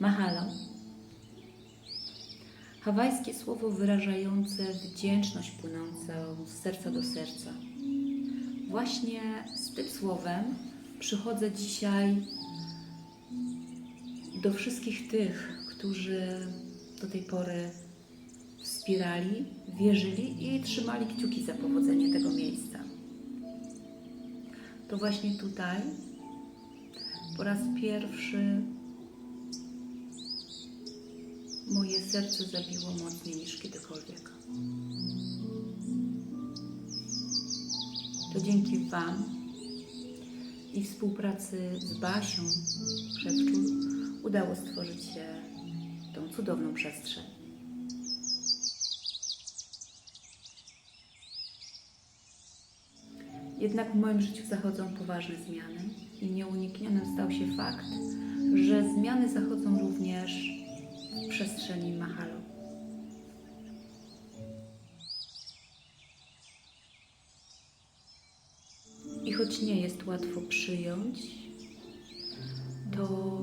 Mahalo. Hawajskie słowo wyrażające wdzięczność płynącą z serca do serca. Właśnie z tym słowem przychodzę dzisiaj do wszystkich tych, którzy do tej pory wspierali, wierzyli i trzymali kciuki za powodzenie tego miejsca. To właśnie tutaj po raz pierwszy moje serce zabiło mocniej niż kiedykolwiek. To dzięki Wam i współpracy z Basią Szewczuk udało stworzyć się tą cudowną przestrzeń. Jednak w moim życiu zachodzą poważne zmiany i nieuniknionym stał się fakt, że zmiany zachodzą również przestrzeni Mahalo. I choć nie jest łatwo przyjąć, to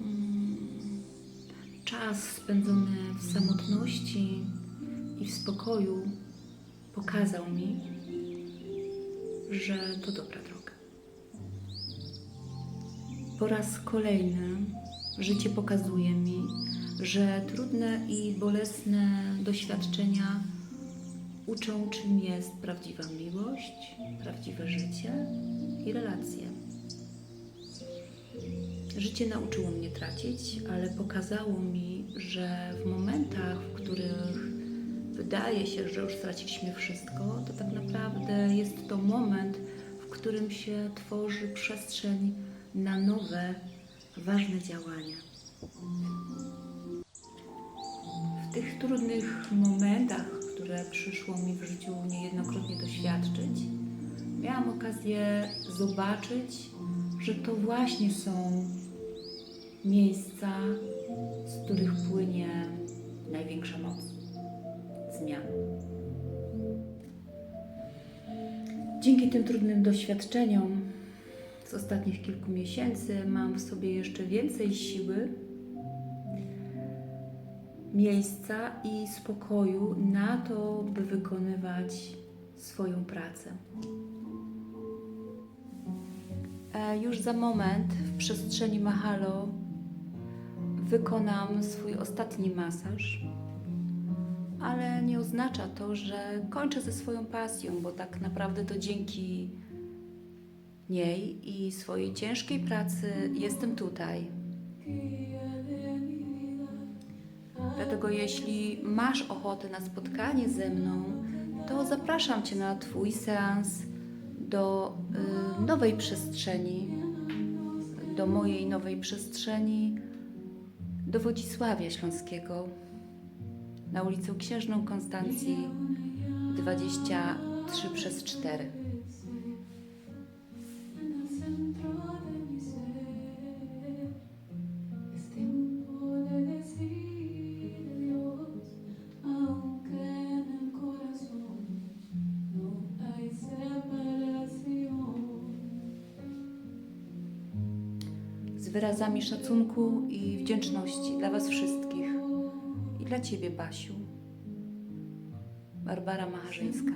mm, czas spędzony w samotności i w spokoju pokazał mi, że to dobra droga. Po raz kolejny życie pokazuje mi, że trudne i bolesne doświadczenia uczą, czym jest prawdziwa miłość, prawdziwe życie i relacje. Życie nauczyło mnie tracić, ale pokazało mi, że w momentach, w których wydaje się, że już straciliśmy wszystko, to tak naprawdę jest to moment, w którym się tworzy przestrzeń na nowe, ważne działania. Tych trudnych momentach, które przyszło mi w życiu niejednokrotnie doświadczyć, miałam okazję zobaczyć, że to właśnie są miejsca, z których płynie największa moc zmian. Dzięki tym trudnym doświadczeniom z ostatnich kilku miesięcy mam w sobie jeszcze więcej siły, miejsca i spokoju na to, by wykonywać swoją pracę. E, Już za moment w przestrzeni Mahalo wykonam swój ostatni masaż, ale nie oznacza to, że kończę ze swoją pasją, bo tak naprawdę to dzięki niej i swojej ciężkiej pracy jestem tutaj. Dlatego jeśli masz ochotę na spotkanie ze mną, to zapraszam Cię na Twój seans do y, nowej przestrzeni, do mojej nowej przestrzeni, do Wodzisławia Śląskiego, na ulicę Księżną Konstancji 23 przez 4. wyrazami szacunku i wdzięczności dla Was wszystkich i dla Ciebie, Basiu. Barbara Macharzyńska.